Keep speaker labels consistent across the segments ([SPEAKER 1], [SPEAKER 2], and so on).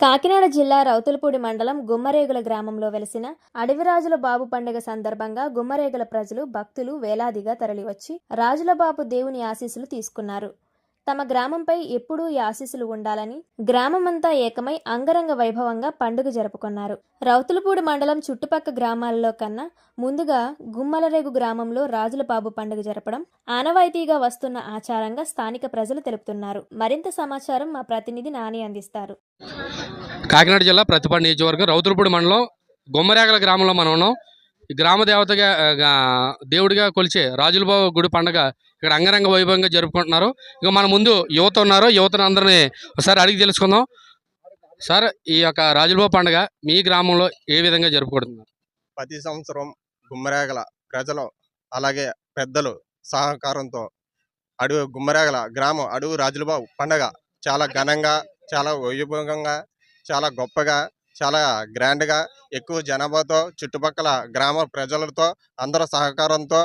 [SPEAKER 1] కాకినాడ జిల్లా రౌతులపూడి మండలం గుమ్మరేగుల గ్రామంలో వెలిసిన అడవిరాజుల బాబు పండుగ సందర్భంగా గుమ్మరేగుల ప్రజలు భక్తులు వేలాదిగా తరలివచ్చి రాజుల బాబు దేవుని ఆశీస్సులు తీసుకున్నారు. తమ గ్రామంపై ఎప్పుడూ ఈ ఆశీస్సులు ఉండాలని గ్రామమంతా ఏకమై అంగరంగ వైభవంగా పండుగ జరుపుకున్నారు. రౌతులపూడి మండలం చుట్టుపక్క గ్రామాలలో కన్నా ముందుగా గుమ్మలరేగు గ్రామంలో రాజుల బాబు పండుగ జరపడం ఆనవాయితీగా వస్తున్న ఆచారంగా స్థానిక ప్రజలు తెలుపుతున్నారు. మరింత సమాచారం మా ప్రతినిధి నాని అందిస్తారు.
[SPEAKER 2] కాకినాడ జిల్లా ప్రతిపాడు నియోజకవర్గం రౌతులపూడి మండలం గుమ్మరేగల గ్రామంలో మనం ఉన్నాం. ఈ గ్రామ దేవతగా దేవుడిగా కొలిచే రాజులబాబు గుడి పండగ ఇక్కడ అంగరంగ వైభవంగా జరుపుకుంటున్నారు. ఇక మన ముందు యువత ఉన్నారు. యువతను అందరినీ ఒకసారి అడిగి తెలుసుకుందాం. సార్ ఈ యొక్క రాజులబాబు పండగ మీ గ్రామంలో ఏ విధంగా జరుపుకుంటున్నారు?
[SPEAKER 3] ప్రతి సంవత్సరం గుమ్మరేగల ప్రజలు అలాగే పెద్దలు సహకారంతో అడవి గుమ్మరేగల గ్రామం అడవి రాజులబాబు పండగ చాలా ఘనంగా చాలా వైభవంగా చాలా గొప్పగా చాలా గ్రాండ్గా ఎక్కువ జనాభాతో చుట్టుపక్కల గ్రామ ప్రజలతో అందరి సహకారంతో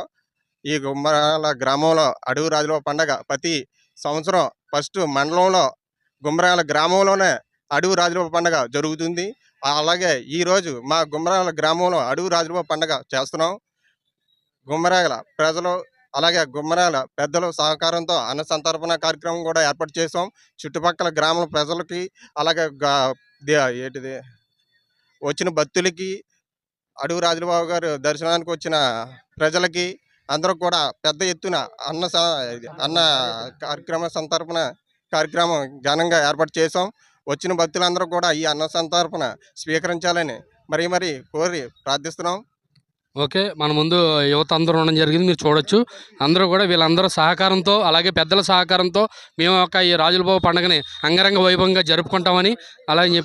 [SPEAKER 3] ఈ గుమ్మరాల గ్రామంలో అడవి రాజుల పండగ ప్రతి సంవత్సరం ఫస్ట్ మండలంలో గుమ్మరాల గ్రామంలోనే అడవి రాజుల పండగ జరుగుతుంది. అలాగే ఈ రోజు మా గుమ్మరాల గ్రామంలో అడవి రాజుల పండగ చేస్తున్నాం. గుమ్మరాల ప్రజలు అలాగే గుమ్మరాల పెద్దల సహకారంతో అన్న సంతర్పణ కార్యక్రమం కూడా ఏర్పాటు చేసాం చుట్టుపక్కల గ్రామాల ప్రజలకి అలాగే ఏంటిది వచ్చిన భక్తులకి అడుగు రాజులబాబు గారు దర్శనానికి వచ్చిన ప్రజలకి అందరూ కూడా పెద్ద ఎత్తున అన్న అన్న కార్యక్రమ సంతర్పణ కార్యక్రమం ఘనంగా ఏర్పాటు చేసాం వచ్చిన భక్తులందరూ కూడా ఈ అన్న సంతర్పణ స్వీకరించాలని మరీ మరీ కోరి ప్రార్థిస్తున్నాం.
[SPEAKER 2] ఓకే మన ముందు యువత అందరూ ఉండడం జరిగింది మీరు చూడొచ్చు. అందరూ కూడా వీళ్ళందరూ సహకారంతో అలాగే పెద్దల సహకారంతో మేము యొక్క ఈ రాజులబాబు పండుగని అంగరంగ వైభవంగా జరుపుకుంటామని అలాగే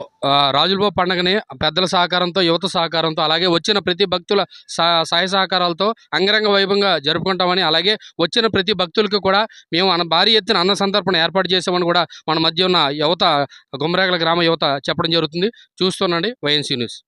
[SPEAKER 2] రాజులబాబు పండుగని పెద్దల సహకారంతో యువత సహకారంతో అలాగే వచ్చిన ప్రతి భక్తుల సహ- సహాయ సహకారాలతో అంగరంగ వైభవంగా జరుపుకుంటామని అలాగే వచ్చిన ప్రతి భక్తులకు కూడా మేము అన్న భారీ ఎత్తున అన్న సంతర్పణ ఏర్పాటు చేసామని కూడా మన మధ్య ఉన్న యువత గుమ్మరేగల గ్రామ యువత చెప్పడం జరుగుతుంది. చూస్తుండండి వైఎన్సీ న్యూస్.